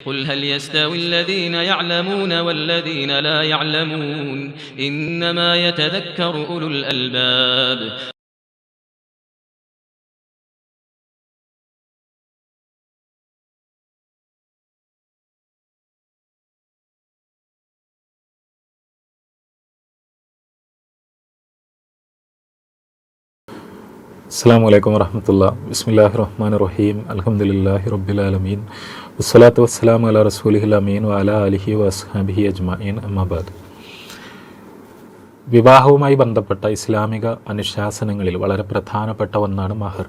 قل هل يستوي الذين يعلمون والذين لا يعلمون إنما يتذكر أولو الألباب അസ്സാം വലൈക്കും വറഹമത്തുള്ള ബിസ്മില്ലാഹി റഹ്മാൻ റഹീം അലഹമുല്ലാഹി റബ്ബിലാലമീൻ വസ്സലാത്തു വസ്സലാം അല റസൂലിഹിൽ അമീൻ വാല അലിഹി വസ്ഹബി അജ്മീൻ അമ്മബാദ് വിവാഹവുമായി ബന്ധപ്പെട്ട ഇസ്ലാമിക അനുശാസനങ്ങളിൽ വളരെ പ്രധാനപ്പെട്ട ഒന്നാണ് മഹർ.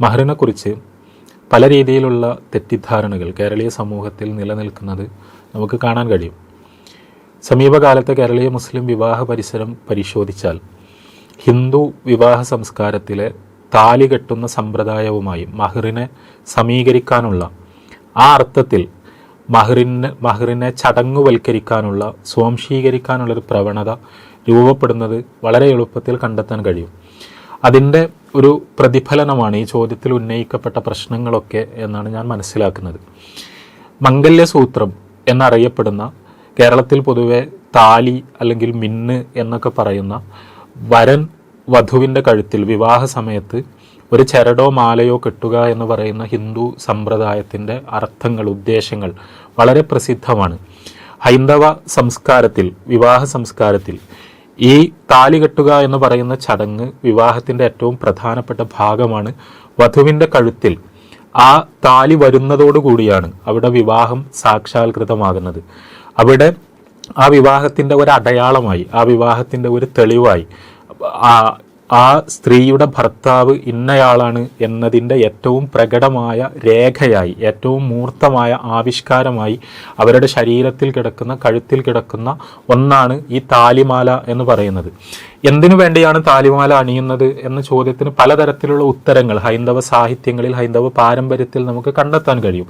മഹറിനെക്കുറിച്ച് പല രീതിയിലുള്ള തെറ്റിദ്ധാരണകൾ കേരളീയ സമൂഹത്തിൽ നിലനിൽക്കുന്നത് നമുക്ക് കാണാൻ കഴിയും. സമീപകാലത്തെ കേരളീയ മുസ്ലിം വിവാഹ പരിസരം പരിശോധിച്ചാൽ ഹിന്ദു വിവാഹ സംസ്കാരത്തിലെ താലി കെട്ടുന്ന സമ്പ്രദായവുമായി മഹറിനെ സമീകരിക്കാനുള്ള ആ അർത്ഥത്തിൽ മഹറിന് മഹറിനെ ചടങ്ങുവൽക്കരിക്കാനുള്ള സ്വാംശീകരിക്കാനുള്ളൊരു പ്രവണത രൂപപ്പെടുന്നത് വളരെ എളുപ്പത്തിൽ കണ്ടെത്താൻ കഴിയും. അതിന്റെ ഒരു പ്രതിഫലനമാണ് ഈ ചോദ്യത്തിൽ ഉന്നയിക്കപ്പെട്ട പ്രശ്നങ്ങളൊക്കെ എന്നാണ് ഞാൻ മനസ്സിലാക്കുന്നത്. മംഗല്യസൂത്രം എന്നറിയപ്പെടുന്ന കേരളത്തിൽ പൊതുവെ താലി അല്ലെങ്കിൽ മിന്ന് എന്നൊക്കെ പറയുന്ന വരൻ വധുവിന്റെ കഴുത്തിൽ വിവാഹ സമയത്ത് ഒരു ചരടോ മാലയോ കെട്ടുക എന്ന് പറയുന്ന ഹിന്ദു സമ്പ്രദായത്തിന്റെ അർത്ഥങ്ങൾ ഉദ്ദേശങ്ങൾ വളരെ പ്രസിദ്ധമാണ്. ഹൈന്ദവ സംസ്കാരത്തിൽ വിവാഹ സംസ്കാരത്തിൽ ഈ താലി കെട്ടുക എന്ന് പറയുന്ന ചടങ്ങ് വിവാഹത്തിന്റെ ഏറ്റവും പ്രധാനപ്പെട്ട ഭാഗമാണ്. വധുവിന്റെ കഴുത്തിൽ ആ താലി വരുന്നതോടുകൂടിയാണ് അവിടെ വിവാഹം സാക്ഷാത്കൃതമാകുന്നത്. അവിടെ ആ വിവാഹത്തിന്റെ ഒരു അടയാളമായി ആ വിവാഹത്തിന്റെ ഒരു തെളിവായി ആ സ്ത്രീയുടെ ഭർത്താവ് ഇന്നയാളാണ് എന്നതിന്റെ ഏറ്റവും പ്രകടമായ രേഖയായി ഏറ്റവും മൂർത്തമായ ആവിഷ്കാരമായി അവരുടെ ശരീരത്തിൽ കിടക്കുന്ന കഴുത്തിൽ കിടക്കുന്ന ഒന്നാണ് ഈ താലിമാല എന്ന് പറയുന്നത്. എന്തിനു വേണ്ടിയാണ് താലിമാല അണിയുന്നത് എന്ന ചോദ്യത്തിന് പലതരത്തിലുള്ള ഉത്തരങ്ങൾ ഹൈന്ദവ സാഹിത്യങ്ങളിൽ ഹൈന്ദവ പാരമ്പര്യത്തിൽ നമുക്ക് കണ്ടെത്താൻ കഴിയും.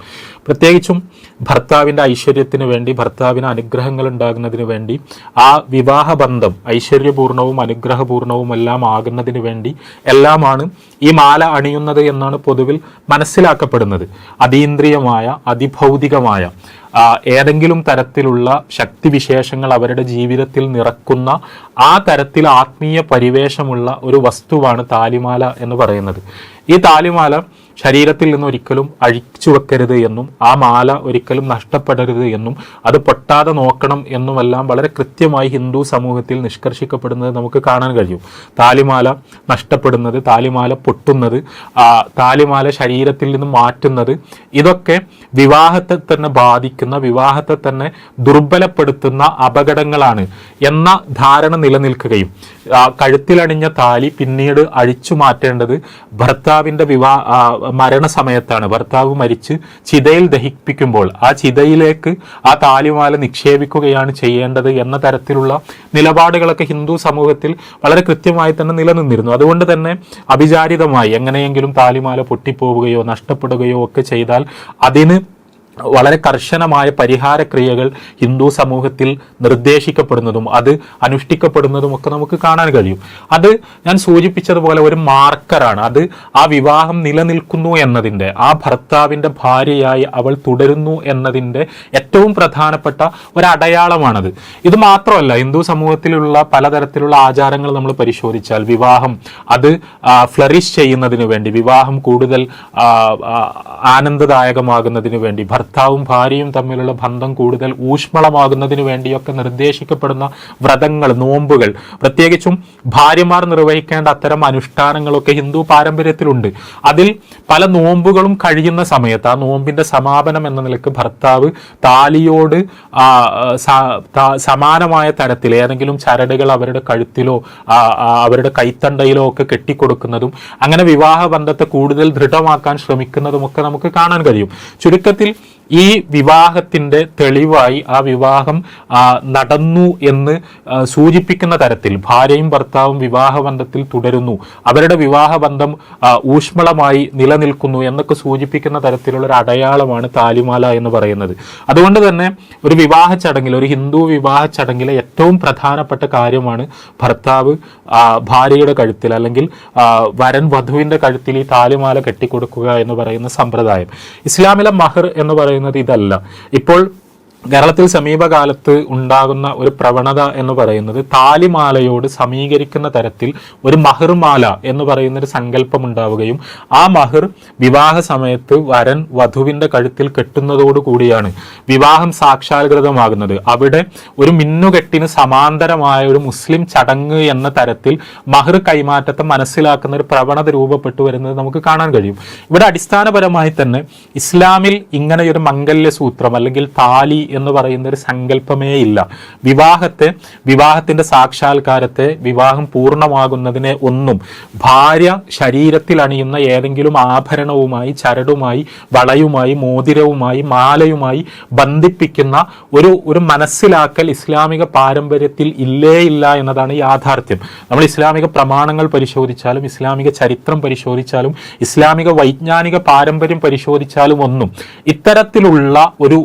പ്രത്യേകിച്ചും ഭർത്താവിന്റെ ഐശ്വര്യത്തിന് വേണ്ടി ഭർത്താവിന് അനുഗ്രഹങ്ങൾ ഉണ്ടാകുന്നതിന് വേണ്ടി ആ വിവാഹബന്ധം ഐശ്വര്യപൂർണവും അനുഗ്രഹപൂർണവും എല്ലാം ആകുന്നതിന് വേണ്ടി എല്ലാമാണ് ഈ മാല അണിയുന്നത് എന്നാണ് പൊതുവിൽ മനസ്സിലാക്കപ്പെടുന്നത്. അതീന്ദ്രിയമായ അതിഭൗതികമായ ഏതെങ്കിലും തരത്തിലുള്ള ശക്തിവിശേഷങ്ങൾ അവരുടെ ജീവിതത്തിൽ നിറക്കുന്ന ആ തരത്തിൽ ആത്മീയ പരിവേഷമുള്ള ഒരു വസ്തുവാണ് താലിമാല എന്ന് പറയുന്നത്. ഈ താലിമാല ശരീരത്തിൽ നിന്ന് ഒരിക്കലും അഴിച്ചു വെക്കരുത് എന്നും ആ മാല ഒരിക്കലും നഷ്ടപ്പെടരുത് എന്നും അത് പൊട്ടാതെ നോക്കണം എന്നുമെല്ലാം വളരെ കൃത്യമായി ഹിന്ദു സമൂഹത്തിൽ നിഷ്കർഷിക്കപ്പെടുന്നത് നമുക്ക് കാണാൻ കഴിയും. താലിമാല നഷ്ടപ്പെടുന്നത് താലിമാല പൊട്ടുന്നത് താലിമാല ശരീരത്തിൽ നിന്ന് മാറ്റുന്നത് ഇതൊക്കെ വിവാഹത്തെ തന്നെ ബാധിക്കുന്ന വിവാഹത്തെ തന്നെ ദുർബലപ്പെടുത്തുന്ന അപകടങ്ങളാണ് എന്ന ധാരണ നിലനിൽക്കുകയും കഴുത്തിലണിഞ്ഞ താലി പിന്നീട് അഴിച്ചു മാറ്റേണ്ടത് ഭർത്താവിന്റെ വിവാഹ മരണസമയത്താണ്. ഭർത്താവ് മരിച്ച് ചിതയിൽ ദഹിപ്പിക്കുമ്പോൾ ആ ചിതയിലേക്ക് ആ താലിമാല നിക്ഷേപിക്കുകയാണ് ചെയ്യേണ്ടത് എന്ന തരത്തിലുള്ള നിലപാടുകളൊക്കെ ഹിന്ദു സമൂഹത്തിൽ വളരെ കൃത്യമായി തന്നെ നിലനിന്നിരുന്നു. അതുകൊണ്ട് തന്നെ അഭിചാരിതമായി എങ്ങനെയെങ്കിലും താലിമാല പൊട്ടിപ്പോവുകയോ നഷ്ടപ്പെടുകയോ ഒക്കെ ചെയ്താൽ അതിന് വളരെ കർശനമായ പരിഹാര ക്രിയകൾ ഹിന്ദു സമൂഹത്തിൽ നിർദ്ദേശിക്കപ്പെടുന്നതും അത് അനുഷ്ഠിക്കപ്പെടുന്നതും ഒക്കെ നമുക്ക് കാണാൻ കഴിയും. അത് ഞാൻ സൂചിപ്പിച്ചതുപോലെ ഒരു മാർക്കറാണ്. അത് ആ വിവാഹം നിലനിൽക്കുന്നു എന്നതിന്റെ ആ ഭർത്താവിന്റെ ഭാര്യയായി അവൾ തുടരുന്നു എന്നതിന്റെ ഏറ്റവും പ്രധാനപ്പെട്ട ഒരടയാളമാണത്. ഇത് മാത്രമല്ല ഹിന്ദു സമൂഹത്തിലുള്ള പലതരത്തിലുള്ള ആചാരങ്ങൾ നമ്മൾ പരിശോധിച്ചാൽ വിവാഹം അത് ഫ്ലറിഷ് ചെയ്യുന്നതിന് വേണ്ടി വിവാഹം കൂടുതൽ ആനന്ദദായകമാകുന്നതിന് വേണ്ടി ഭർത്താവും ഭാര്യയും തമ്മിലുള്ള ബന്ധം കൂടുതൽ ഊഷ്മളമാകുന്നതിന് വേണ്ടിയൊക്കെ നിർദ്ദേശിക്കപ്പെടുന്ന വ്രതങ്ങൾ നോമ്പുകൾ. പ്രത്യേകിച്ചും ഭാര്യമാർ നിർവഹിക്കേണ്ട അത്തരം അനുഷ്ഠാനങ്ങളൊക്കെ ഹിന്ദു പാരമ്പര്യത്തിലുണ്ട്. അതിൽ പല നോമ്പുകളും കഴിയുന്ന സമയത്ത് ആ നോമ്പിന്റെ സമാപനം എന്ന നിലയ്ക്ക് ഭർത്താവ് താലിയോട് സമാനമായ തരത്തിൽ ഏതെങ്കിലും ചരടുകൾ അവരുടെ കഴുത്തിലോ അവരുടെ കൈത്തണ്ടയിലോ ഒക്കെ കെട്ടിക്കൊടുക്കുന്നതും അങ്ങനെ വിവാഹ ബന്ധത്തെ കൂടുതൽ ദൃഢമാക്കാൻ ശ്രമിക്കുന്നതുമൊക്കെ നമുക്ക് കാണാൻ കഴിയും. ചുരുക്കത്തിൽ ഈ വിവാഹത്തിന്റെ തെളിവായി ആ വിവാഹം നടന്നു എന്ന് സൂചിപ്പിക്കുന്ന തരത്തിൽ ഭാര്യയും ഭർത്താവും വിവാഹബന്ധത്തിൽ തുടരുന്നു. അവരുടെ വിവാഹബന്ധം ഊഷ്മളമായി നിലനിൽക്കുന്നു എന്നൊക്കെ സൂചിപ്പിക്കുന്ന തരത്തിലുള്ള ഒരു അടയാളമാണ് താലിമാല എന്ന് പറയുന്നത്. അതുകൊണ്ട് തന്നെ ഒരു വിവാഹ ചടങ്ങിൽ ഒരു ഹിന്ദു വിവാഹ ചടങ്ങിലെ ഏറ്റവും പ്രധാനപ്പെട്ട കാര്യമാണ് ഭർത്താവ് ഭാര്യയുടെ കഴുത്തിൽ അല്ലെങ്കിൽ വരൻ വധുവിന്റെ കഴുത്തിൽ ഈ താലിമാല കെട്ടിക്കൊടുക്കുക എന്ന് പറയുന്ന സമ്പ്രദായം. ഇസ്ലാമിലെ മഹർ എന്ന് പറയുന്നത് പറയുന്നത് ഇതല്ല. ഇപ്പോൾ കേരളത്തിൽ സമീപകാലത്ത് ഉണ്ടാകുന്ന ഒരു പ്രവണത എന്ന് പറയുന്നത് താലിമാലയോട് സമീകരിക്കുന്ന തരത്തിൽ ഒരു മഹർമാല എന്ന് പറയുന്ന ഒരു സങ്കല്പം ഉണ്ടാവുകയും ആ മഹർ വിവാഹ സമയത്ത് വരൻ വധുവിന്റെ കഴുത്തിൽ കെട്ടുന്നതോടു കൂടിയാണ് വിവാഹം സാക്ഷാത്കൃതമാകുന്നത്. അവിടെ ഒരു മിന്നുകെട്ടിന് സമാന്തരമായ ഒരു മുസ്ലിം ചടങ്ങ് എന്ന തരത്തിൽ മഹർ കൈമാറ്റത്തെ മനസ്സിലാക്കുന്ന ഒരു പ്രവണത രൂപപ്പെട്ടു വരുന്നത് നമുക്ക് കാണാൻ കഴിയും. ഇവിടെ അടിസ്ഥാനപരമായി തന്നെ ഇസ്ലാമിൽ ഇങ്ങനെ ഒരു മംഗല്യ സൂത്രം അല്ലെങ്കിൽ താലി എന്ന് പറയുന്ന ഒരു സങ്കല്പമേ ഇല്ല. വിവാഹത്തെ വിവാഹത്തിന്റെ സാക്ഷാത്കാരത്തെ വിവാഹം പൂർണമാകുന്നതിനെ ഒന്നും ഭാര്യ ശരീരത്തിൽ അണിയുന്ന ഏതെങ്കിലും ആഭരണവുമായി ചരടുമായി വളയുമായി മോതിരവുമായി മാലയുമായി ബന്ധിപ്പിക്കുന്ന ഒരു ഒരു മനസ്സിലാക്കൽ ഇസ്ലാമിക പാരമ്പര്യത്തിൽ ഇല്ലേ ഇല്ല എന്നതാണ് യാഥാർത്ഥ്യം. നമ്മൾ ഇസ്ലാമിക പ്രമാണങ്ങൾ പരിശോധിച്ചാലും ഇസ്ലാമിക ചരിത്രം പരിശോധിച്ചാലും ഇസ്ലാമിക വൈജ്ഞാനിക പാരമ്പര്യം പരിശോധിച്ചാലും ഒന്നും ഇത്തരത്തിലുള്ള ഒരു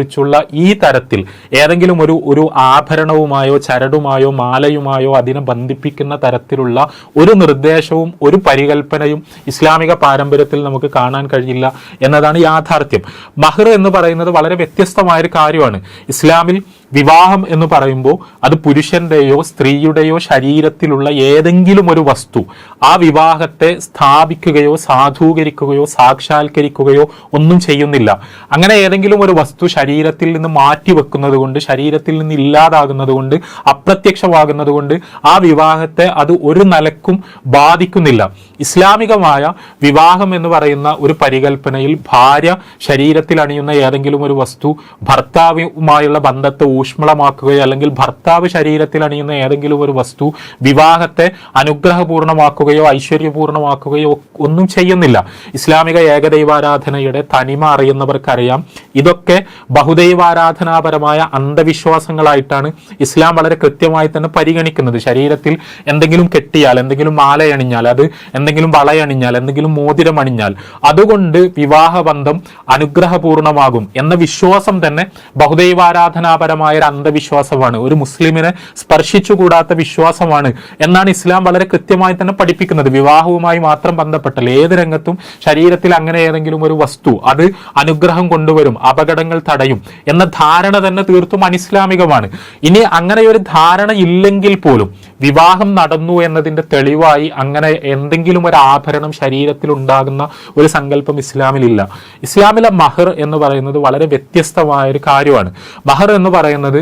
വിവാഹത്തെക്കുറിച്ചുള്ള ഈ തരത്തിൽ ഏതെങ്കിലും ഒരു ഒരു ആഭരണവുമായോ ചരടുമായോ മാലയുമായോ അതിനെ ബന്ധിപ്പിക്കുന്ന തരത്തിലുള്ള ഒരു നിർദ്ദേശവും ഒരു പരികൽപ്പനയും ഇസ്ലാമിക പാരമ്പര്യത്തിൽ നമുക്ക് കാണാൻ കഴിയില്ല എന്നതാണ് യാഥാർത്ഥ്യം. മഹർ എന്ന് പറയുന്നത് വളരെ വ്യത്യസ്തമായ ഒരു കാര്യമാണ്. ഇസ്ലാമിൽ വിവാഹം എന്ന് പറയുമ്പോൾ അത് പുരുഷന്റെയോ സ്ത്രീയുടെയോ ശരീരത്തിലുള്ള ഏതെങ്കിലും ഒരു വസ്തു ആ വിവാഹത്തെ സ്ഥാപിക്കുകയോ സാധൂകരിക്കുകയോ സാക്ഷാത്കരിക്കുകയോ ഒന്നും ചെയ്യുന്നില്ല. അങ്ങനെ ഏതെങ്കിലും ഒരു വസ്തു ശരീരത്തിൽ നിന്ന് മാറ്റി വെക്കുന്നത് കൊണ്ട് ശരീരത്തിൽ നിന്ന് ഇല്ലാതാകുന്നത് കൊണ്ട് അപ്രത്യക്ഷമാകുന്നത് കൊണ്ട് ആ വിവാഹത്തെ അത് ഒരു നിലക്കും ബാധിക്കുന്നില്ല. ഇസ്ലാമികമായ വിവാഹം എന്ന് പറയുന്ന ഒരു പരികൽപ്പനയിൽ ഭാര്യ ശരീരത്തിൽ അണിയുന്ന ഏതെങ്കിലും ഒരു വസ്തു ഭർത്താവുമായുള്ള ബന്ധത്തെ ഊഷ്മളമാക്കുകയോ അല്ലെങ്കിൽ ഭർത്താവ് ശരീരത്തിൽ അണിയുന്ന ഏതെങ്കിലും ഒരു വസ്തു വിവാഹത്തെ അനുഗ്രഹപൂർണമാക്കുകയോ ഐശ്വര്യപൂർണമാക്കുകയോ ഒന്നും ചെയ്യുന്നില്ല. ഇസ്ലാമിക ഏകദൈവാരാധനയുടെ തനിമ അറിയുന്നവർക്കറിയാം. ഇതൊക്കെ ബഹുദൈവാരാധനാപരമായ അന്ധവിശ്വാസങ്ങളായിട്ടാണ് ഇസ്ലാം വളരെ കൃത്യമായി തന്നെ പരിഗണിക്കുന്നത്. ശരീരത്തിൽ എന്തെങ്കിലും കെട്ടിയാൽ എന്തെങ്കിലും മാലയണിഞ്ഞാൽ അത് എന്തെങ്കിലും വളയണിഞ്ഞാൽ എന്തെങ്കിലും മോതിരം അണിഞ്ഞാൽ അതുകൊണ്ട് വിവാഹബന്ധം അനുഗ്രഹപൂർണമാകും എന്ന വിശ്വാസം തന്നെ ബഹുദൈവാരാധനാപരമായ ഒരു അന്ധവിശ്വാസമാണ്. ഒരു മുസ്ലിമിനെ സ്പർശിച്ചുകൂടാത്ത വിശ്വാസമാണ്. എന്നാണ് ഇസ്ലാം വളരെ കൃത്യമായി തന്നെ പഠിപ്പിക്കുന്നത്. വിവാഹവുമായി മാത്രം ബന്ധപ്പെട്ടല്ല ഏത് രംഗത്തും ശരീരത്തിൽ അങ്ങനെ ഏതെങ്കിലും ഒരു വസ്തു അത് അനുഗ്രഹം കൊണ്ടുവരും അപകടങ്ങൾ തടയും എന്ന ധാരണ തന്നെ തീർത്തും അനിസ്ലാമികമാണ്. ഇനി അങ്ങനെ ഒരു ധാരണ ഇല്ലെങ്കിൽ പോലും വിവാഹം നടന്നു എന്നതിന്റെ തെളിവായി അങ്ങനെ എന്തെങ്കിലും ഒരു ആഭരണം ശരീരത്തിൽ ഉണ്ടാകുന്ന ഒരു സങ്കല്പം ഇസ്ലാമിലില്ല. ഇസ്ലാമിലെ മഹർ എന്ന് പറയുന്നത് വളരെ വ്യത്യസ്തമായ ഒരു കാര്യമാണ്. മഹർ എന്ന് പറയുന്നത്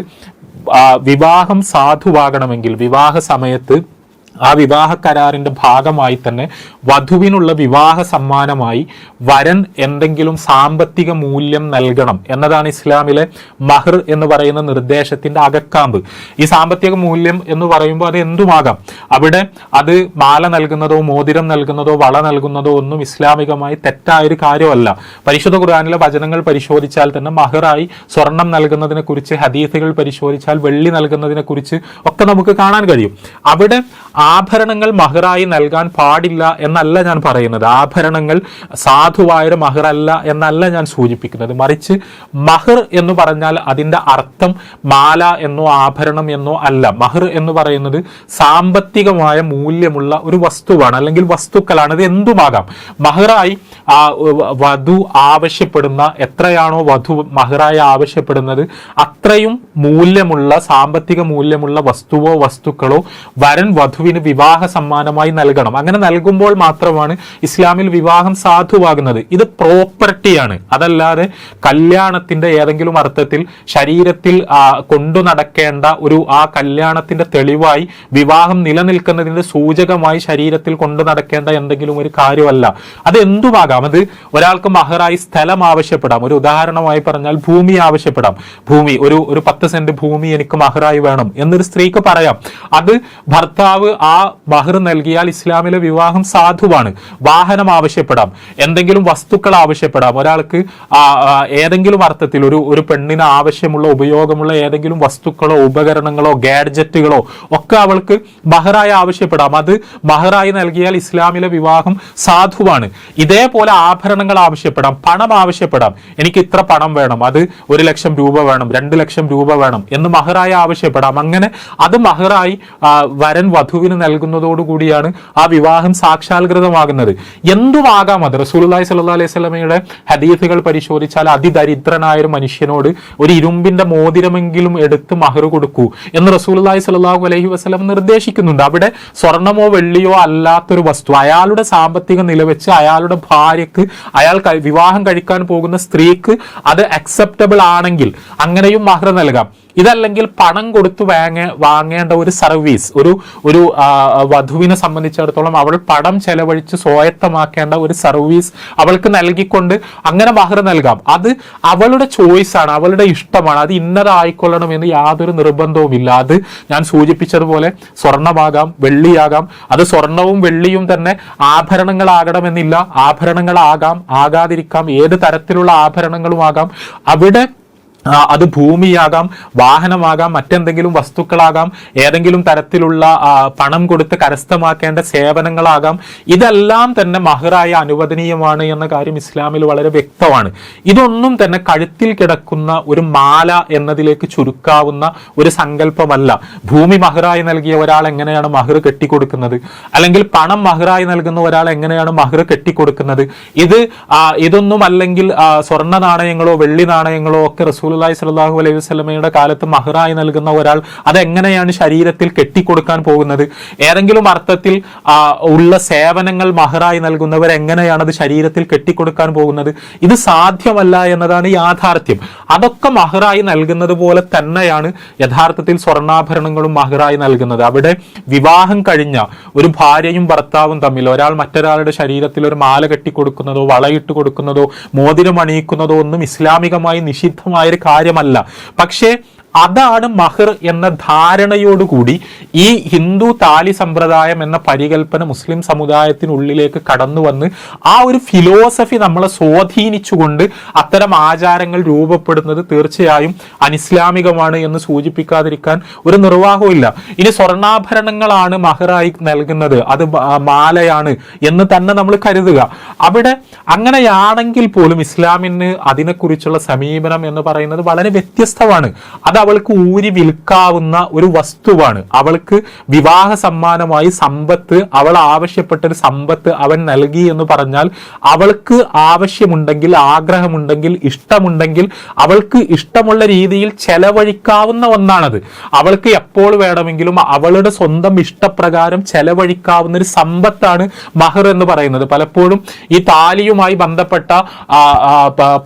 വിവാഹം സാധുവാകണമെങ്കിൽ വിവാഹ സമയത്ത് ആ വിവാഹ കരാറിന്റെ ഭാഗമായി തന്നെ വധുവിനുള്ള വിവാഹ സമ്മാനമായി വരൻ എന്തെങ്കിലും സാമ്പത്തിക മൂല്യം നൽകണം എന്നതാണ് ഇസ്ലാമിലെ മഹർ എന്ന് പറയുന്ന നിർദ്ദേശത്തിന്റെ അകക്കാമ്പ്. ഈ സാമ്പത്തിക മൂല്യം എന്ന് പറയുമ്പോൾ അത് എന്തുമാകാം? അവിടെ അത് മാല നൽകുന്നതോ മോതിരം നൽകുന്നതോ വള നൽകുന്നതോ ഒന്നും ഇസ്ലാമികമായി തെറ്റായ ഒരു കാര്യമല്ല. പരിശുദ്ധ ഖുർആാനിലെ വചനങ്ങൾ പരിശോധിച്ചാൽ തന്നെ മഹറായി സ്വർണം നൽകുന്നതിനെ കുറിച്ച് ഹദീസുകൾ പരിശോധിച്ചാൽ വെള്ളി നൽകുന്നതിനെ കുറിച്ച് ഒക്കെ നമുക്ക് കാണാൻ കഴിയും. അവിടെ ആഭരണങ്ങൾ മഹറായി നൽകാൻ പാടില്ല എന്നല്ല ഞാൻ പറയുന്നത്. ആഭരണങ്ങൾ സാധുവായൊരു മഹറല്ല എന്നല്ല ഞാൻ സൂചിപ്പിക്കുന്നത്. മറിച്ച് മഹർ എന്ന് പറഞ്ഞാൽ അതിന്റെ അർത്ഥം മാല എന്നോ ആഭരണം എന്നോ അല്ല. മഹർ എന്ന് പറയുന്നത് സാമ്പത്തികമായ മൂല്യമുള്ള ഒരു വസ്തുവാണ്. അല്ലെങ്കിൽ വസ്തുക്കളാണ്. ഇത് എന്തുമാകാം? മഹറായി വധു ആവശ്യപ്പെടുന്ന എത്രയാണോ വധു മഹറായി ആവശ്യപ്പെടുന്നത് അത്രയും മൂല്യമുള്ള സാമ്പത്തിക മൂല്യമുള്ള വസ്തുവോ വസ്തുക്കളോ വരൻ വധുവിന് വിവാഹ സമ്മാനമായി നൽകണം. അങ്ങനെ നൽകുമ്പോൾ മാത്രമാണ് ഇസ്ലാമിൽ വിവാഹം സാധുവാകുന്നത്. ഇത് പ്രോപ്പർട്ടിയാണ് അതല്ലാതെ കല്യാണത്തിന്റെ ഏതെങ്കിലും അർത്ഥത്തിൽ ശരീരത്തിൽ കൊണ്ടു നടക്കേണ്ട ഒരു ആ കല്യാണത്തിന്റെ തെളിവായി വിവാഹം നിലനിൽക്കുന്നതിന്റെ സൂചകമായി ശരീരത്തിൽ കൊണ്ടു നടക്കേണ്ട എന്തെങ്കിലും ഒരു കാര്യമല്ല. അത് എന്തുമാകാം അത് ഒരാൾക്ക് മഹറായി സ്ഥലം ആവശ്യപ്പെടാം. ഒരു ഉദാഹരണമായി പറഞ്ഞാൽ ഭൂമി ആവശ്യപ്പെടാം. ഭൂമി ഒരു ഒരു പത്ത് സെന്റ് ഭൂമി എനിക്ക് മഹറായി വേണം എന്നൊരു സ്ത്രീക്ക് പറയാം. അത് ഭർത്താവ് മഹർ നൽകിയാൽ ഇസ്ലാമിലെ വിവാഹം സാധുവാണ്. വാഹനം ആവശ്യപ്പെടാം. എന്തെങ്കിലും വസ്തുക്കൾ ആവശ്യപ്പെടാം. ഒരാൾക്ക് ആ, ആ, ഏതെങ്കിലും അർത്ഥത്തിൽ ഒരു ഒരു പെണ്ണിന് ആവശ്യമുള്ള ഉപയോഗമുള്ള ഏതെങ്കിലും വസ്തുക്കളോ ഉപകരണങ്ങളോ ഗാഡ്ജറ്റുകളോ ഒക്കെ അവൾക്ക് ബഹറായി ആവശ്യപ്പെടാം. അത് ബഹറായി നൽകിയാൽ ഇസ്ലാമിലെ വിവാഹം സാധുവാണ്. ഇതേപോലെ ആഭരണങ്ങൾ ആവശ്യപ്പെടാം. പണം ആവശ്യപ്പെടാം. എനിക്ക് ഇത്ര പണം വേണം. അത് ഒരു ലക്ഷം രൂപ വേണം. രണ്ട് ലക്ഷം രൂപ വേണം എന്ന് മഹറായി ആവശ്യപ്പെടാം. അങ്ങനെ അത് മഹറായി ആ, വരൻ വധുവിന് നൽകുന്നതോടുകൂടിയാണ് ആ വിവാഹം സാക്ഷാത്കൃതമാകുന്നത്. എന്തുമാകാം അത്? റസൂലുള്ളാഹി സ്വല്ലല്ലാഹു അലൈഹി സ്വലമയുടെ ഹദീസുകൾ പരിശോധിച്ചാൽ അതിദരിദ്രനായ ഒരു മനുഷ്യനോട് ഒരു ഇരുമ്പിന്റെ മോതിരമെങ്കിലും എടുത്ത് മഹർ കൊടുക്കൂ എന്ന് റസൂലുള്ളാഹി സ്വല്ലല്ലാഹു അലൈഹി വസ്ലം നിർദ്ദേശിക്കുന്നുണ്ട്. അവിടെ സ്വർണമോ വെള്ളിയോ അല്ലാത്തൊരു വസ്തു അയാളുടെ സാമ്പത്തിക നില വെച്ച് അയാളുടെ ഭാര്യക്ക് അയാൾ വിവാഹം കഴിക്കാൻ പോകുന്ന സ്ത്രീക്ക് അത് അക്സെപ്റ്റബിൾ ആണെങ്കിൽ അങ്ങനെയും മഹർ നൽകാം. ഇതല്ലെങ്കിൽ പണം കൊടുത്തു വാങ്ങ വാങ്ങേണ്ട ഒരു സർവീസ് ഒരു ഒരു വധുവിനെ സംബന്ധിച്ചിടത്തോളം അവൾ പണം ചെലവഴിച്ച് സ്വായത്തമാക്കേണ്ട ഒരു സർവീസ് അവൾക്ക് നൽകിക്കൊണ്ട് അങ്ങനെ മഹർ നൽകാം. അത് അവളുടെ ചോയ്സ് ആണ് അവളുടെ ഇഷ്ടമാണ്. അത് ഇന്നതായിക്കൊള്ളണം എന്ന് യാതൊരു നിർബന്ധവും ഇല്ല അത് ഞാൻ സൂചിപ്പിച്ചതുപോലെ സ്വർണമാകാം വെള്ളിയാകാം. അത് സ്വർണവും വെള്ളിയും തന്നെ ആഭരണങ്ങളാകണമെന്നില്ല. ആഭരണങ്ങളാകാം ആകാതിരിക്കാം. ഏത് തരത്തിലുള്ള ആഭരണങ്ങളുമാകാം. അവിടെ അത് ഭൂമിയാകാം വാഹനമാകാം മറ്റെന്തെങ്കിലും വസ്തുക്കളാകാം ഏതെങ്കിലും തരത്തിലുള്ള പണം കൊടുത്ത് കരസ്ഥമാക്കേണ്ട സേവനങ്ങളാകാം. ഇതെല്ലാം തന്നെ മഹറായ അനുവദനീയമാണ് എന്ന കാര്യം ഇസ്ലാമിൽ വളരെ വ്യക്തമാണ്. ഇതൊന്നും തന്നെ കഴുത്തിൽ കിടക്കുന്ന ഒരു മാല എന്നതിലേക്ക് ചുരുക്കാവുന്ന ഒരു സങ്കല്പമല്ല. ഭൂമി മഹറായി നൽകിയ ഒരാൾ എങ്ങനെയാണ് മഹർ കെട്ടിക്കൊടുക്കുന്നത്? അല്ലെങ്കിൽ പണം മഹറായി നൽകുന്ന ഒരാൾ എങ്ങനെയാണ് മഹർ കെട്ടിക്കൊടുക്കുന്നത്? ഇത് ഇതൊന്നും അല്ലെങ്കിൽ സ്വർണ നാണയങ്ങളോ വെള്ളി നാണയങ്ങളോ ഒക്കെ റസൂലുള്ളാഹി സ്വല്ലല്ലാഹു അലൈഹി വസ്ലമയുടെ കാലത്ത് മഹറായി നൽകുന്ന ഒരാൾ അതെങ്ങനെയാണ് ശരീരത്തിൽ കെട്ടിക്കൊടുക്കാൻ പോകുന്നത്? ഏതെങ്കിലും അർത്ഥത്തിൽ ഉള്ള സേവനങ്ങൾ മഹറായി നൽകുന്നവർ എങ്ങനെയാണ് അത് ശരീരത്തിൽ കെട്ടിക്കൊടുക്കാൻ പോകുന്നത്? ഇത് സാധ്യമല്ല എന്നതാണ് യാഥാർത്ഥ്യം. അതൊക്കെ മഹറായി നൽകുന്നത് പോലെ തന്നെയാണ് യഥാർത്ഥത്തിൽ സ്വർണാഭരണങ്ങളും മഹറായി നൽകുന്നത്. അവിടെ വിവാഹം കഴിഞ്ഞ ഒരു ഭാര്യയും ഭർത്താവും തമ്മിൽ ഒരാൾ മറ്റൊരാളുടെ ശരീരത്തിൽ ഒരു മാല കെട്ടിക്കൊടുക്കുന്നതോ വളയിട്ട് കൊടുക്കുന്നതോ മോതിരം അണിയിക്കുന്നതോ ഒന്നും ഇസ്ലാമികമായി നിഷിദ്ധമായ കാര്യമല്ല. പക്ഷേ അതാണ് മഹർ എന്ന ധാരണയോടുകൂടി ഈ ഹിന്ദു താലി സമ്പ്രദായം എന്ന പരികൽപ്പന മുസ്ലിം സമുദായത്തിനുള്ളിലേക്ക് കടന്നു വന്ന് ആ ഒരു ഫിലോസഫി നമ്മളെ സ്വാധീനിച്ചുകൊണ്ട് അത്തരം ആചാരങ്ങൾ രൂപപ്പെടുന്നത് തീർച്ചയായും അനിസ്ലാമികമാണ് എന്ന് സൂചിപ്പിക്കാതിരിക്കാൻ ഒരു നിർവാഹവും ഇനി സ്വർണാഭരണങ്ങളാണ് മഹറായി നൽകുന്നത്. അത് മാലയാണ് എന്ന് തന്നെ നമ്മൾ കരുതുക. അവിടെ അങ്ങനെയാണെങ്കിൽ പോലും ഇസ്ലാമിന് അതിനെക്കുറിച്ചുള്ള സമീപനം എന്ന് പറയുന്നത് വളരെ വ്യത്യസ്തമാണ്. അത് അവൾക്ക് ഊരി വിൽക്കാവുന്ന ഒരു വസ്തുവാണ്. അവൾക്ക് വിവാഹ സമ്മാനമായി സമ്പത്ത് അവൾ ആവശ്യപ്പെട്ട ഒരു സമ്പത്ത് അവൻ നൽകി എന്ന് പറഞ്ഞാൽ അവൾക്ക് ആവശ്യമുണ്ടെങ്കിൽ ആഗ്രഹമുണ്ടെങ്കിൽ ഇഷ്ടമുണ്ടെങ്കിൽ അവൾക്ക് ഇഷ്ടമുള്ള രീതിയിൽ ചെലവഴിക്കാവുന്ന ഒന്നാണത്. അവൾക്ക് എപ്പോൾ വേണമെങ്കിലും അവളുടെ സ്വന്തം ഇഷ്ടപ്രകാരം ചെലവഴിക്കാവുന്ന ഒരു സമ്പത്താണ് മഹർ എന്ന് പറയുന്നത്. പലപ്പോഴും ഈ താലിയുമായി ബന്ധപ്പെട്ട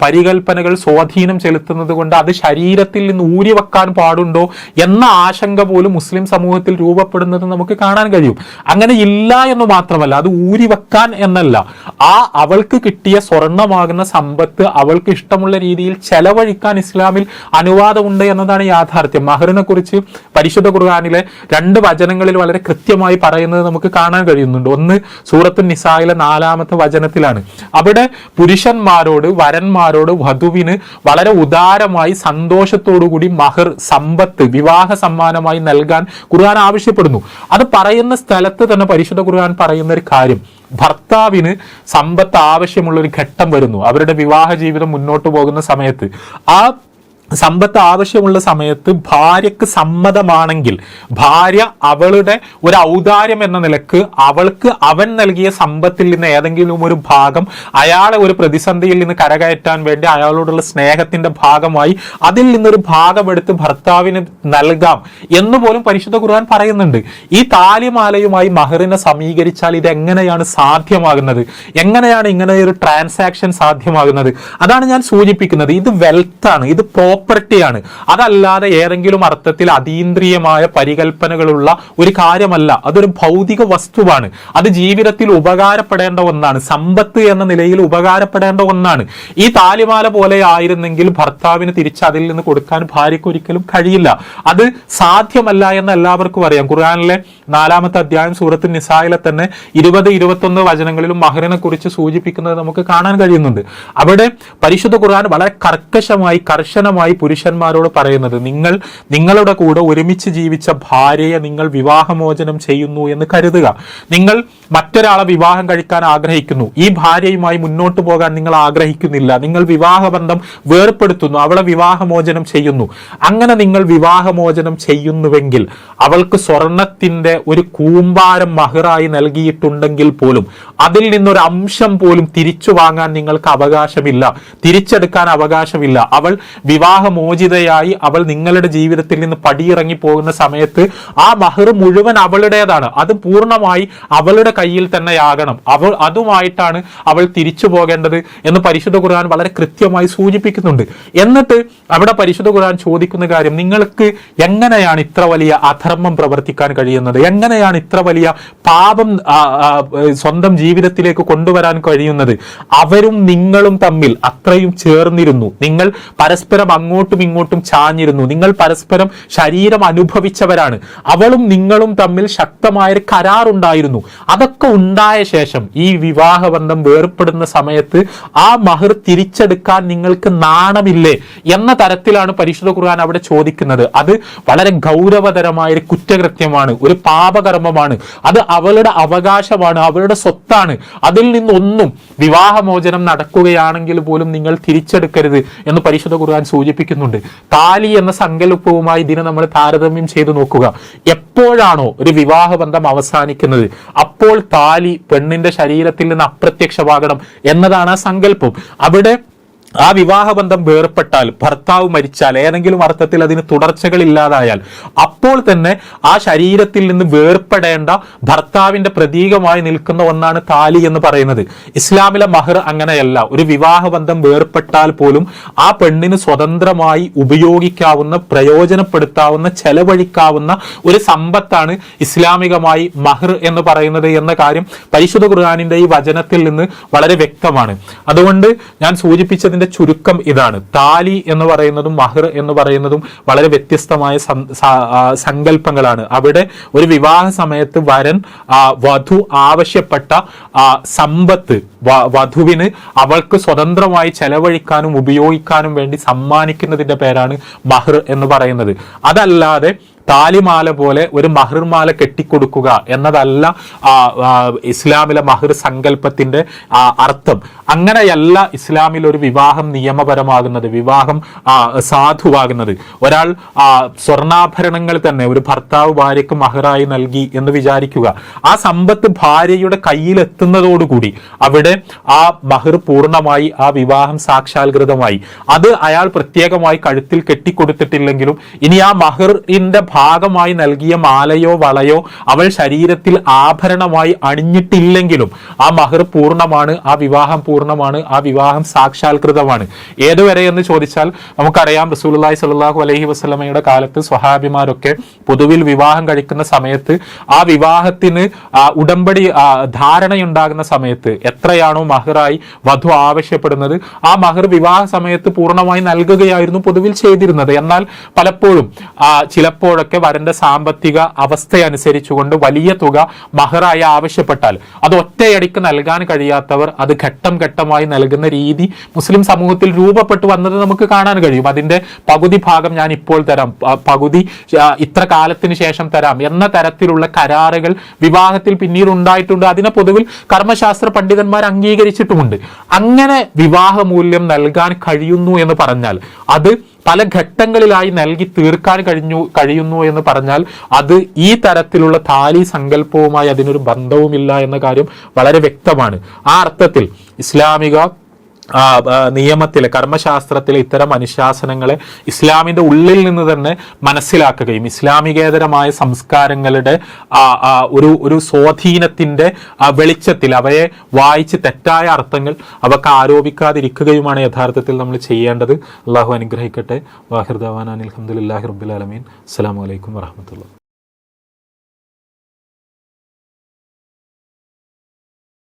പരികൽപ്പനകൾ സ്വാധീനം ചെലുത്തുന്നത് കൊണ്ട് അത് ശരീരത്തിൽ നിന്ന് ഊരി വെക്കാൻ പാടുണ്ടോ എന്ന ആശങ്ക പോലും മുസ്ലിം സമൂഹത്തിൽ രൂപപ്പെടുന്നത് നമുക്ക് കാണാൻ കഴിയും. അങ്ങനെ ഇല്ല എന്ന് മാത്രമല്ല അത് ഊരി വെക്കാൻ എന്നല്ല. ആ അവൾക്ക് കിട്ടിയ സ്വർണമാകുന്ന സമ്പത്ത് അവൾക്ക് ഇഷ്ടമുള്ള രീതിയിൽ ചെലവഴിക്കാൻ ഇസ്ലാമിൽ അനുവാദമുണ്ട് എന്നതാണ് യാഥാർത്ഥ്യം. മഹറിനെ കുറിച്ച് പരിശുദ്ധ ഖുർആാനിലെ രണ്ട് വചനങ്ങളിൽ വളരെ കൃത്യമായി പറയുന്നത് നമുക്ക് കാണാൻ കഴിയുന്നുണ്ട്. ഒന്ന് സൂറത്തു നിസായിലെ നാലാമത്തെ വചനത്തിലാണ്. അവിടെ പുരുഷന്മാരോട് വരന്മാരോട് വധുവിന് വളരെ ഉദാരമായി സന്തോഷത്തോടുകൂടി മഹർ സമ്പത്ത് വിവാഹ സമ്മാനമായി നൽകാൻ ഖുർആൻ ആവശ്യപ്പെടുന്നു. അത് പറയുന്ന സ്ഥലത്ത് തന്നെ പരിശുദ്ധ ഖുർആൻ പറയുന്ന ഒരു കാര്യം. ഭർത്താവിന് സമ്പത്ത് ആവശ്യമുള്ള ഒരു ഘട്ടം വരുന്നു. അവരുടെ വിവാഹ ജീവിതം മുന്നോട്ട് പോകുന്ന സമയത്ത് ആ സമ്പത്ത് ആവശ്യമുള്ള സമയത്ത് ഭാര്യക്ക് സമ്മതമാണെങ്കിൽ ഭാര്യ അവളുടെ ഒരു ഔദാര്യം എന്ന നിലയ്ക്ക് അവൾക്ക് അവൻ നൽകിയ സമ്പത്തിൽ നിന്ന് ഏതെങ്കിലും ഒരു ഭാഗം അയാളെ ഒരു പ്രതിസന്ധിയിൽ നിന്ന് കരകയറ്റാൻ വേണ്ടി അയാളോടുള്ള സ്നേഹത്തിന്റെ ഭാഗമായി അതിൽ നിന്നൊരു ഭാഗം എടുത്ത് ഭർത്താവിന് നൽകാം എന്ന് പോലും പരിശുദ്ധ ഖുർആൻ പറയുന്നുണ്ട്. ഈ താലിമാലയുമായി മഹറിനെ സമീകരിച്ചാൽ ഇത് എങ്ങനെയാണ് സാധ്യമാകുന്നത്? എങ്ങനെയാണ് ഇങ്ങനെ ഒരു ട്രാൻസാക്ഷൻ സാധ്യമാകുന്നത്? അതാണ് ഞാൻ സൂചിപ്പിക്കുന്നത്. ഇത് വെൽത്താണ് ഇത് പ്രോപ്പർട്ടിയാണ് അതല്ലാതെ ഏതെങ്കിലും അർത്ഥത്തിൽ അതീന്ദ്രിയമായ പരികൽപ്പനകളുള്ള ഒരു കാര്യമല്ല. അതൊരു ഭൗതിക വസ്തുവാണ്. അത് ജീവിതത്തിൽ ഉപകാരപ്പെടേണ്ട ഒന്നാണ്. സമ്പത്ത് എന്ന നിലയിൽ ഉപകാരപ്പെടേണ്ട ഒന്നാണ്. ഈ താലിമാല പോലെ ആയിരുന്നെങ്കിൽ ഭർത്താവിന് തിരിച്ച് അതിൽ നിന്ന് കൊടുക്കാൻ ഭാര്യയ്ക്ക് ഒരിക്കലും കഴിയില്ല. അത് സാധ്യമല്ല എന്ന് എല്ലാവർക്കും അറിയാം. ഖുർആാനിലെ നാലാമത്തെ അധ്യായം സൂറത്ത് നിസായിലെ തന്നെ ഇരുപത് ഇരുപത്തൊന്ന് വചനങ്ങളിലും മഹറിനെ കുറിച്ച് സൂചിപ്പിക്കുന്നത് നമുക്ക് കാണാൻ കഴിയുന്നുണ്ട്. അവിടെ പരിശുദ്ധ ഖുർആൻ വളരെ കർക്കശമായി കർശനമായി പ്രത്യേകമായി പുരുഷന്മാരോട് പറയുന്നത് നിങ്ങൾ നിങ്ങളുടെ കൂടെ ഒരുമിച്ച് ജീവിച്ച ഭാര്യയെ നിങ്ങൾ വിവാഹമോചനം ചെയ്യുന്നു എന്ന് കരുതുക. നിങ്ങൾ മറ്റൊരാളെ വിവാഹം കഴിക്കാൻ ആഗ്രഹിക്കുന്നു. ഈ ഭാര്യയുമായി മുന്നോട്ട് പോകാൻ നിങ്ങൾ ആഗ്രഹിക്കുന്നില്ല. നിങ്ങൾ വിവാഹബന്ധം വേർപ്പെടുത്തുന്നു. അവളെ വിവാഹമോചനം ചെയ്യുന്നു. അങ്ങനെ നിങ്ങൾ വിവാഹമോചനം ചെയ്യുന്നുവെങ്കിൽ അവൾക്ക് സ്വർണത്തിന്റെ ഒരു കൂമ്പാരം മഹറായി നൽകിയിട്ടുണ്ടെങ്കിൽ പോലും അതിൽ നിന്നൊരു അംശം പോലും തിരിച്ചു വാങ്ങാൻ നിങ്ങൾക്ക് അവകാശമില്ല. തിരിച്ചെടുക്കാൻ അവകാശമില്ല. അവൾ വിവാഹമോചിതയായി അവൾ നിങ്ങളുടെ ജീവിതത്തിൽ നിന്ന് പടിയിറങ്ങി പോകുന്ന സമയത്ത് ആ മഹർ മുഴുവൻ അവളുടേതാണ്. അത് പൂർണമായി അവളുടെ കയ്യിൽ തന്നെയാകണം. അവൾ അതുമായിട്ടാണ് അവൾ തിരിച്ചു പോകേണ്ടത് എന്ന് പരിശുദ്ധ ഖുർആൻ വളരെ കൃത്യമായി സൂചിപ്പിക്കുന്നുണ്ട്. എന്നിട്ട് അവിടെ പരിശുദ്ധ ഖുർആൻ ചോദിക്കുന്ന കാര്യം നിങ്ങൾക്ക് എങ്ങനെയാണ് ഇത്ര വലിയ അധർമ്മം പ്രവർത്തിക്കാൻ കഴിയുന്നത്? എങ്ങനെയാണ് ഇത്ര വലിയ പാപം സ്വന്തം ജീവിതത്തിലേക്ക് കൊണ്ടുവരാൻ കഴിയുന്നത്? അവരും നിങ്ങളും തമ്മിൽ അത്രയും ചേർന്നിരുന്നു. നിങ്ങൾ പരസ്പരം അങ്ങോട്ടും ഇങ്ങോട്ടും ചാഞ്ഞിരുന്നു. നിങ്ങൾ പരസ്പരം ശരീരം അനുഭവിച്ചവരാണ്. അവളും നിങ്ങളും തമ്മിൽ ശക്തമായൊരു കരാറുണ്ടായിരുന്നു അതൊക്കെ ഉണ്ടായ ശേഷം ഈ വിവാഹബന്ധം വേർപ്പെടുന്ന സമയത്ത് ആ മഹർ തിരിച്ചെടുക്കാൻ നിങ്ങൾക്ക് നാണമില്ലേ എന്ന തരത്തിലാണ് പരിശുദ്ധ ഖുർആൻ അവിടെ ചോദിക്കുന്നത്. അത് വളരെ ഗൗരവതരമായ ഒരു കുറ്റകൃത്യമാണ് ഒരു പാപകർമ്മമാണ്. അത് അവളുടെ അവകാശമാണ് അവളുടെ സ്വത്താണ്. അതിൽ നിന്നൊന്നും വിവാഹമോചനം നടക്കുകയാണെങ്കിൽ പോലും നിങ്ങൾ തിരിച്ചെടുക്കരുത് എന്ന് പരിശുദ്ധ ഖുർആൻ സൂചിപ്പിക്കുന്നുണ്ട്. താലി എന്ന സങ്കല്പവുമായി ഇതിനെ നമ്മൾ താരതമ്യം ചെയ്തു നോക്കുക. എപ്പോഴാണോ ഒരു വിവാഹബന്ധം അവസാനിക്കുന്നത് അപ്പോൾ താലി പെണ്ണിന്റെ ശരീരത്തിൽ നിന്ന് അപ്രത്യക്ഷമാകണം എന്നതാണ് ആ സങ്കല്പം. അവിടെ ആ വിവാഹബന്ധം വേർപ്പെട്ടാൽ ഭർത്താവ് മരിച്ചാൽ ഏതെങ്കിലും അർത്ഥത്തിൽ അതിന് തുടർച്ചകൾ ഇല്ലാതായാൽ അപ്പോൾ തന്നെ ആ ശരീരത്തിൽ നിന്ന് വേർപ്പെടേണ്ട ഭർത്താവിന്റെ പ്രതീകമായി നിൽക്കുന്ന ഒന്നാണ് താലി എന്ന് പറയുന്നത്. ഇസ്ലാമിലെ മഹർ അങ്ങനെയല്ല. ഒരു വിവാഹബന്ധം വേർപ്പെട്ടാൽ പോലും ആ പെണ്ണിന് സ്വതന്ത്രമായി ഉപയോഗിക്കാവുന്ന പ്രയോജനപ്പെടുത്താവുന്ന ചെലവഴിക്കാവുന്ന ഒരു സമ്പത്താണ് ഇസ്ലാമികമായി മഹർ എന്ന് പറയുന്നത് എന്ന കാര്യം പരിശുദ്ധ ഖുർആാനിന്റെ ഈ വചനത്തിൽ നിന്ന് വളരെ വ്യക്തമാണ്. അതുകൊണ്ട് ഞാൻ സൂചിപ്പിച്ചതിന്റെ ചുരുക്കം ഇതാണ്. താലി എന്ന് പറയുന്നതും മഹർ എന്ന് പറയുന്നതും വളരെ വ്യത്യസ്തമായ സങ്കല്പങ്ങളാണ്. അവിടെ ഒരു വിവാഹ സമയത്ത് വരൻ വധു ആവശ്യപ്പെട്ട സമ്പത്ത് വധുവിന് അവൾക്ക് സ്വതന്ത്രമായി ചെലവഴിക്കാനും ഉപയോഗിക്കാനും വേണ്ടി സമ്മാനിക്കുന്നതിന്റെ പേരാണ് മഹർ എന്ന് പറയുന്നത്. അതല്ലാതെ താലിമാല പോലെ ഒരു മഹിർമാല കെട്ടിക്കൊടുക്കുക എന്നതല്ല ഇസ്ലാമിലെ മഹിർ സങ്കല്പത്തിന്റെ അർത്ഥം. അങ്ങനെയല്ല ഇസ്ലാമിൽ ഒരു വിവാഹം നിയമപരമാകുന്നത് വിവാഹം സാധുവാകുന്നത്. ഒരാൾ സ്വർണാഭരണങ്ങൾ തന്നെ ഒരു ഭർത്താവ് ഭാര്യയ്ക്ക് മഹറായി നൽകി എന്ന് വിചാരിക്കുക. ആ സമ്പത്ത് ഭാര്യയുടെ കയ്യിലെത്തുന്നതോടുകൂടി അവിടെ ആ മഹിർ പൂർണമായി ആ വിവാഹം സാക്ഷാത്കൃതമായി. അത് അയാൾ പ്രത്യേകമായി കഴുത്തിൽ കെട്ടിക്കൊടുത്തിട്ടില്ലെങ്കിലും ഇനി ആ മഹറിന്റെ ഭാഗമായി നൽകിയ മാലയോ വളയോ അവൾ ശരീരത്തിൽ ആഭരണമായി അണിഞ്ഞിട്ടില്ലെങ്കിലും ആ മഹർ പൂർണമാണ് ആ വിവാഹം പൂർണമാണ് ആ വിവാഹം സാക്ഷാത്കൃതമാണ്. ഏതുവരെ എന്ന് ചോദിച്ചാൽ നമുക്കറിയാം റസൂലുള്ളാഹി സ്വല്ലല്ലാഹു അലഹി വസ്ലമയുടെ കാലത്ത് സ്വഹാബിമാരൊക്കെ പൊതുവിൽ വിവാഹം കഴിക്കുന്ന സമയത്ത് ആ വിവാഹത്തിന് ഉടമ്പടി ധാരണയുണ്ടാകുന്ന സമയത്ത് എത്രയാണോ മഹറായി വധു ആവശ്യപ്പെടുന്നത് ആ മഹർ വിവാഹ സമയത്ത് പൂർണമായി നൽകുകയായിരുന്നു പൊതുവിൽ ചെയ്തിരുന്നത്. എന്നാൽ പലപ്പോഴും ആ, ചിലപ്പോഴൊക്കെ വരന്റെ സാമ്പത്തിക അവസ്ഥയനുസരിച്ചുകൊണ്ട് വലിയ തുക മഹറായി ആവശ്യപ്പെട്ടാൽ അത് ഒറ്റയടിക്ക് നൽകാൻ കഴിയാത്തവർ അത് ഘട്ടം ഘട്ടമായി നൽകുന്ന രീതി മുസ്ലിം സമൂഹത്തിൽ രൂപപ്പെട്ടു വന്നത് നമുക്ക് കാണാൻ കഴിയും. അതിന്റെ പകുതി ഭാഗം ഞാൻ ഇപ്പോൾ തരാം. പകുതി ഇത്ര കാലത്തിന് ശേഷം തരാം എന്ന തരത്തിലുള്ള കരാറുകൾ വിവാഹത്തിൽ പിന്നീട് ഉണ്ടായിട്ടുണ്ട്. അതിനെ പൊതുവിൽ കർമ്മശാസ്ത്ര പണ്ഡിതന്മാർ അംഗീകരിച്ചിട്ടുമുണ്ട്. അങ്ങനെ വിവാഹ മൂല്യം നൽകാൻ കഴിയുന്നു എന്ന് പറഞ്ഞാൽ അത് പല ഘട്ടങ്ങളിലായി നൽകി തീർക്കാൻ കഴിഞ്ഞു കഴിയുന്നു എന്ന് പറഞ്ഞാൽ അത് ഈ തരത്തിലുള്ള താലി സങ്കല്പവുമായി അതിനൊരു ബന്ധവുമില്ല എന്ന കാര്യം വളരെ വ്യക്തമാണ്. ആ അർത്ഥത്തിൽ ഇസ്ലാമിക നിയമത്തിലെ കർമ്മശാസ്ത്രത്തിലെ ഇത്തരം അനുശാസനങ്ങളെ ഇസ്ലാമിന്റെ ഉള്ളിൽ നിന്ന് തന്നെ മനസ്സിലാക്കുകയും ഇസ്ലാമികേതരമായ സംസ്കാരങ്ങളുടെ ഒരു ഒരു സ്വാധീനത്തിന്റെ വെളിച്ചത്തിൽ അവയെ വായിച്ച് തെറ്റായ അർത്ഥങ്ങൾ അവക്ക് ആരോപിക്കാതിരിക്കുകയുമാണ് യഥാർത്ഥത്തിൽ നമ്മൾ ചെയ്യേണ്ടത്. അള്ളാഹു അനുഗ്രഹിക്കട്ടെ. വാഹിർ ദവാൻ അനിൽ അലഹമുല്ലാഹി റബ്ബുലാലമീൻ അസ്സാം വലൈക്കും വാഹമത്തുള്ള